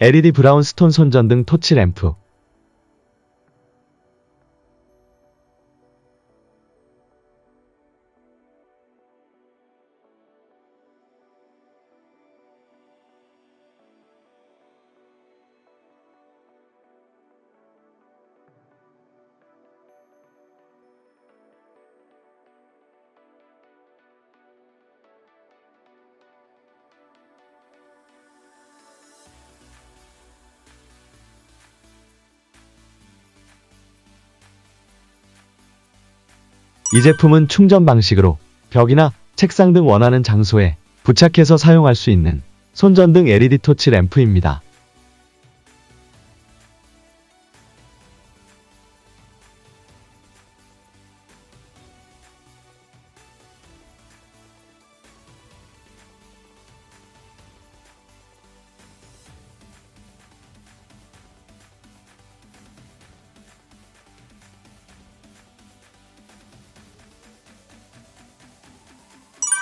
LED 브라운 스톤 손전등 토치 램프. 이 제품은 충전 방식으로 벽이나 책상 등 원하는 장소에 부착해서 사용할 수 있는 손전등 LED 토치 램프입니다.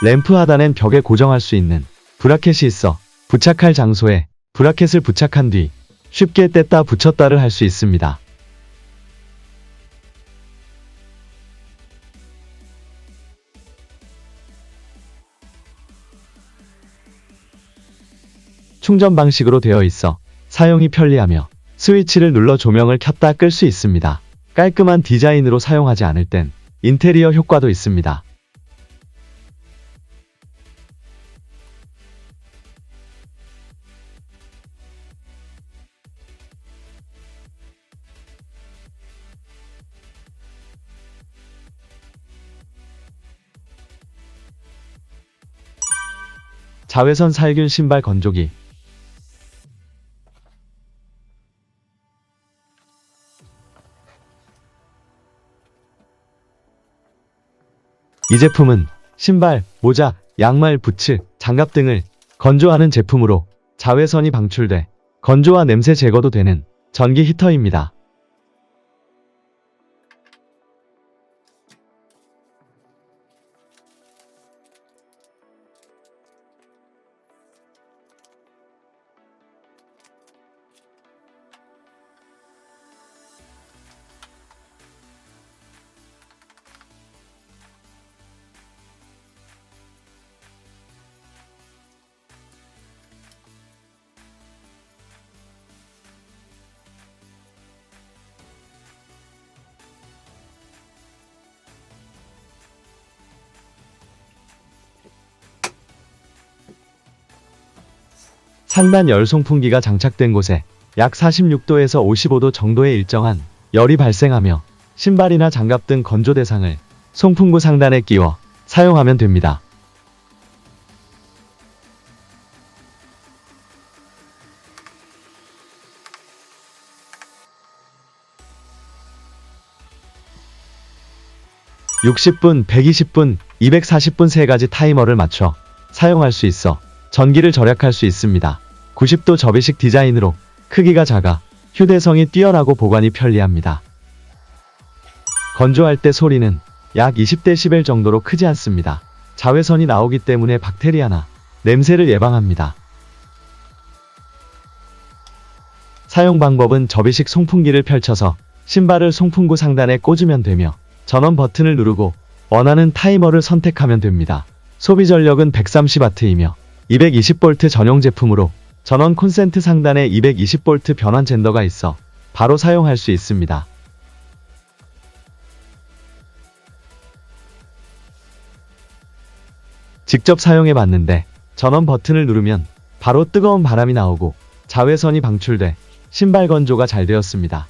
램프 하단엔 벽에 고정할 수 있는 브라켓이 있어 부착할 장소에 브라켓을 부착한 뒤 쉽게 뗐다 붙였다를 할 수 있습니다. 충전 방식으로 되어 있어 사용이 편리하며 스위치를 눌러 조명을 켰다 끌 수 있습니다. 깔끔한 디자인으로 사용하지 않을 땐 인테리어 효과도 있습니다. 자외선 살균 신발 건조기 이 제품은 신발, 모자, 양말, 부츠, 장갑 등을 건조하는 제품으로 자외선이 방출돼 건조와 냄새 제거도 되는 전기 히터입니다. 상단 열 송풍기가 장착된 곳에 약 46도에서 55도 정도의 일정한 열이 발생하며 신발이나 장갑 등 건조 대상을 송풍구 상단에 끼워 사용하면 됩니다. (60분) (120분) (240분) 세 가지 타이머를 맞춰 사용할 수 있어 전기를 절약할 수 있습니다. 90도 접이식 디자인으로 크기가 작아 휴대성이 뛰어나고 보관이 편리합니다. 건조할 때 소리는 약 20dB 정도로 크지 않습니다. 자외선이 나오기 때문에 박테리아나 냄새를 예방합니다. 사용 방법은 접이식 송풍기를 펼쳐서 신발을 송풍구 상단에 꽂으면 되며 전원 버튼을 누르고 원하는 타이머를 선택하면 됩니다. 소비 전력은 130W이며 220V 전용 제품으로 전원 콘센트 상단에 220V 변환 젠더가 있어 바로 사용할 수 있습니다. 직접 사용해 봤는데 전원 버튼을 누르면 바로 뜨거운 바람이 나오고 자외선이 방출돼 신발 건조가 잘 되었습니다.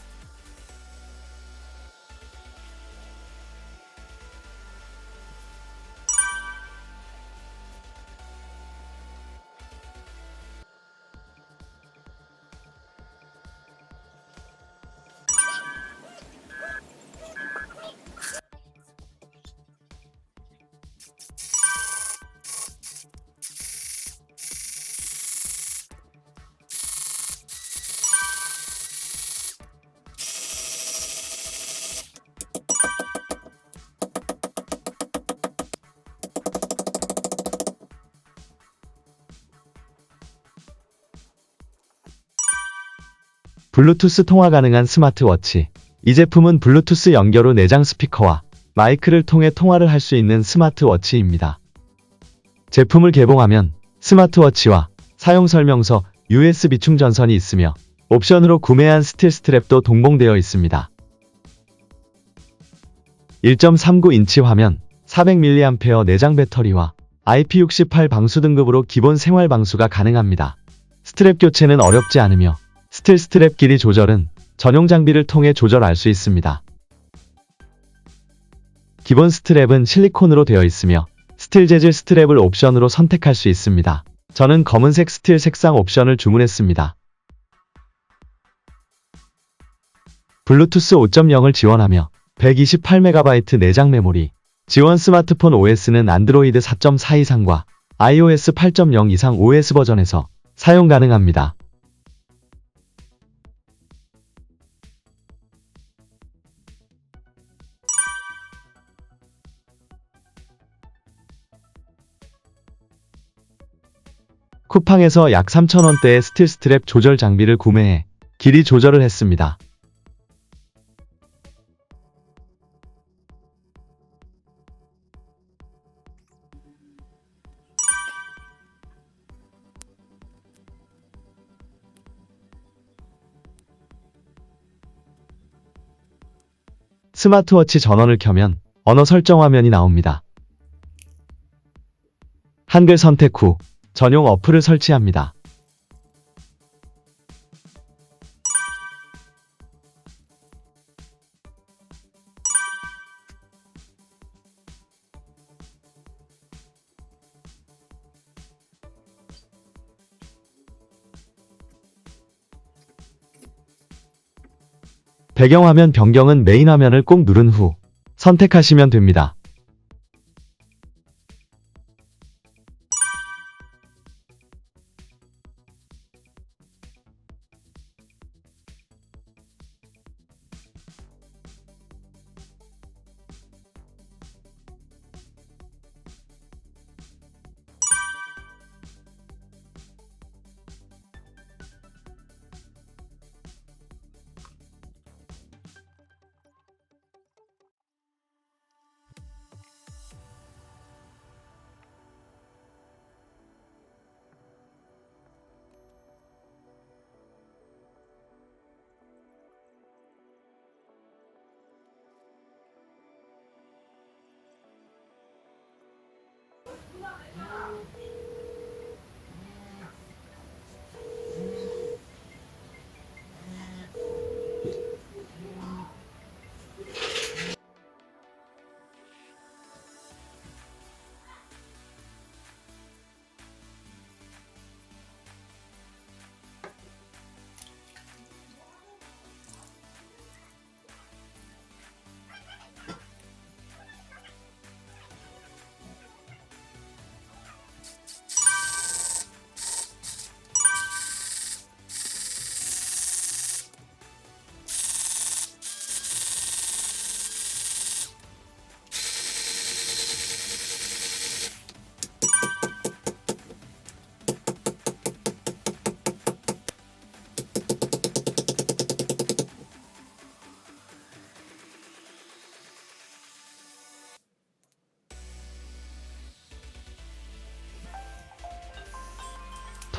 블루투스 통화 가능한 스마트워치. 이 제품은 블루투스 연결 후 내장 스피커와 마이크를 통해 통화를 할 수 있는 스마트워치입니다. 제품을 개봉하면 스마트워치와 사용 설명서, USB 충전선이 있으며 옵션으로 구매한 스틸 스트랩도 동봉되어 있습니다. 1.39인치 화면, 400mAh 내장 배터리와 IP68 방수 등급으로 기본 생활 방수가 가능합니다. 스트랩 교체는 어렵지 않으며 스틸 스트랩 길이 조절은 전용 장비를 통해 조절할 수 있습니다. 기본 스트랩은 실리콘으로 되어 있으며 스틸 재질 스트랩을 옵션으로 선택할 수 있습니다. 저는 검은색 스틸 색상 옵션을 주문했습니다. 블루투스 5.0을 지원하며 128MB 내장 메모리, 지원 스마트폰 OS는 안드로이드 4.4 이상과 iOS 8.0 이상 OS 버전에서 사용 가능합니다. 쿠팡에서 약 3,000원대의 스틸 스트랩 조절 장비를 구매해 길이 조절을 했습니다. 스마트워치 전원을 켜면 언어 설정 화면이 나옵니다. 한글 선택 후 전용 어플을 설치합니다. 배경화면 변경은 메인 화면을 꼭 누른 후 선택하시면 됩니다.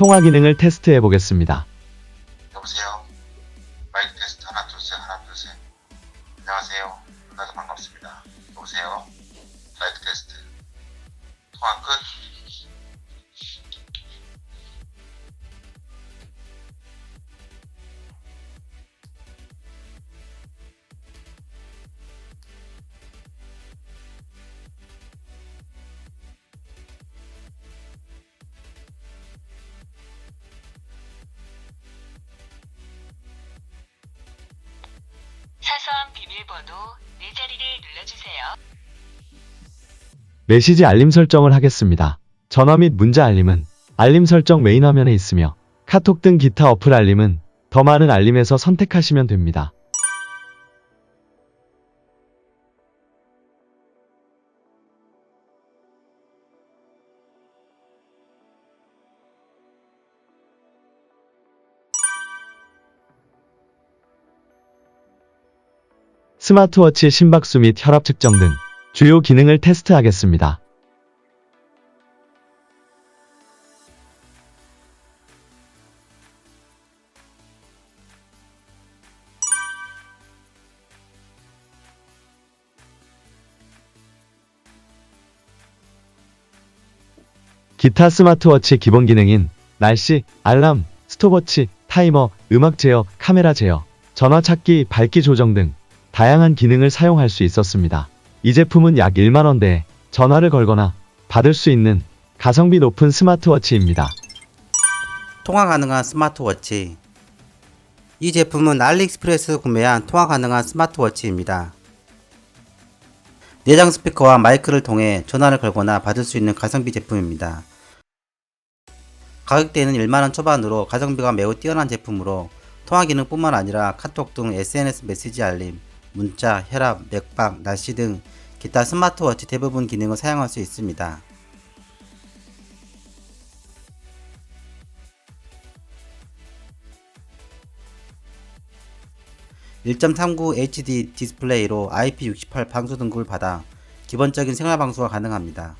통화 기능을 테스트해 보겠습니다. 비밀번호 네 자리를 눌러주세요. 메시지 알림 설정을 하겠습니다. 전화 및 문자 알림은 알림 설정 메인 화면에 있으며 카톡 등 기타 어플 알림은 더 많은 알림에서 선택하시면 됩니다. 스마트워치 심박수 및 혈압 측정 등 주요 기능을 테스트하겠습니다. 기타 스마트워치 기본 기능인 날씨, 알람, 스톱워치, 타이머, 음악 제어, 카메라 제어, 전화 찾기, 밝기 조정 등 다양한 기능을 사용할 수 있었습니다. 이 제품은 약 1만원대에 전화를 걸거나 받을 수 있는 가성비 높은 스마트워치입니다. 통화 가능한 스마트워치. 이 제품은 알리익스프레스에서 구매한 통화 가능한 스마트워치입니다. 내장 스피커와 마이크를 통해 전화를 걸거나 받을 수 있는 가성비 제품입니다. 가격대는 1만원 초반으로 가성비가 매우 뛰어난 제품으로 통화 기능뿐만 아니라 카톡 등 SNS 메시지 알림, 문자, 혈압, 맥박, 날씨 등 기타 스마트워치 대부분 기능을 사용할 수 있습니다. 1.39 HD 디스플레이로 IP68 방수 등급을 받아 기본적인 생활 방수가 가능합니다.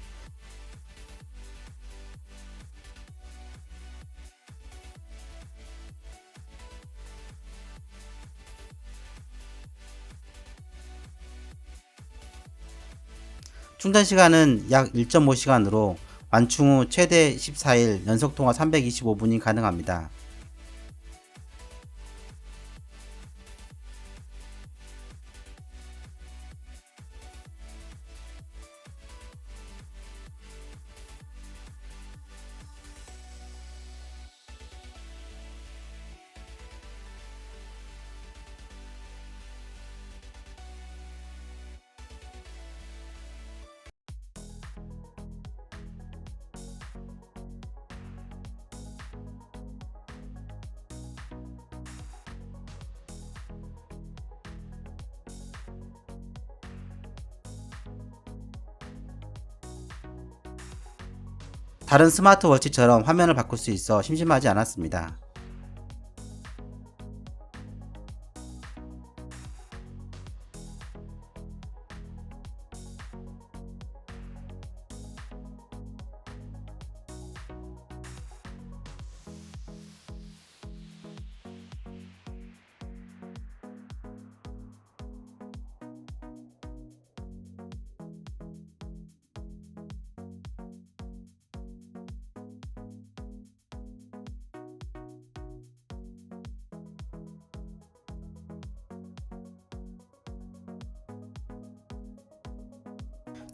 충전 시간은 약 1.5시간으로 완충 후 최대 14일 연속 통화 325분이 가능합니다. 다른 스마트워치처럼 화면을 바꿀 수 있어 심심하지 않았습니다.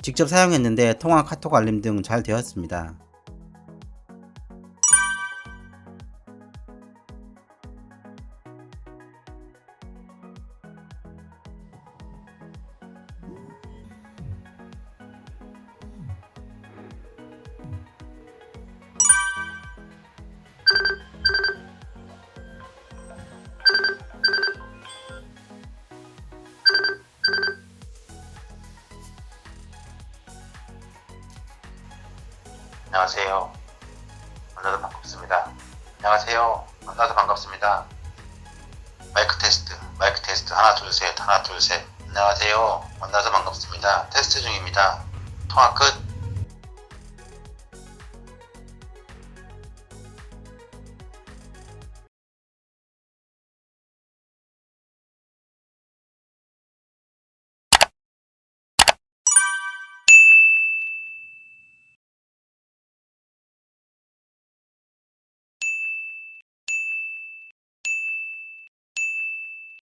직접 사용했는데 통화, 카톡 알림 등 잘 되었습니다. 안녕하세요. 만나서 반갑습니다. 안녕하세요. 만나서 반갑습니다. 마이크 테스트, 마이크 테스트 하나 둘 셋, 하나 둘 셋. 안녕하세요. 만나서 반갑습니다. 테스트 중입니다. 통화 끝.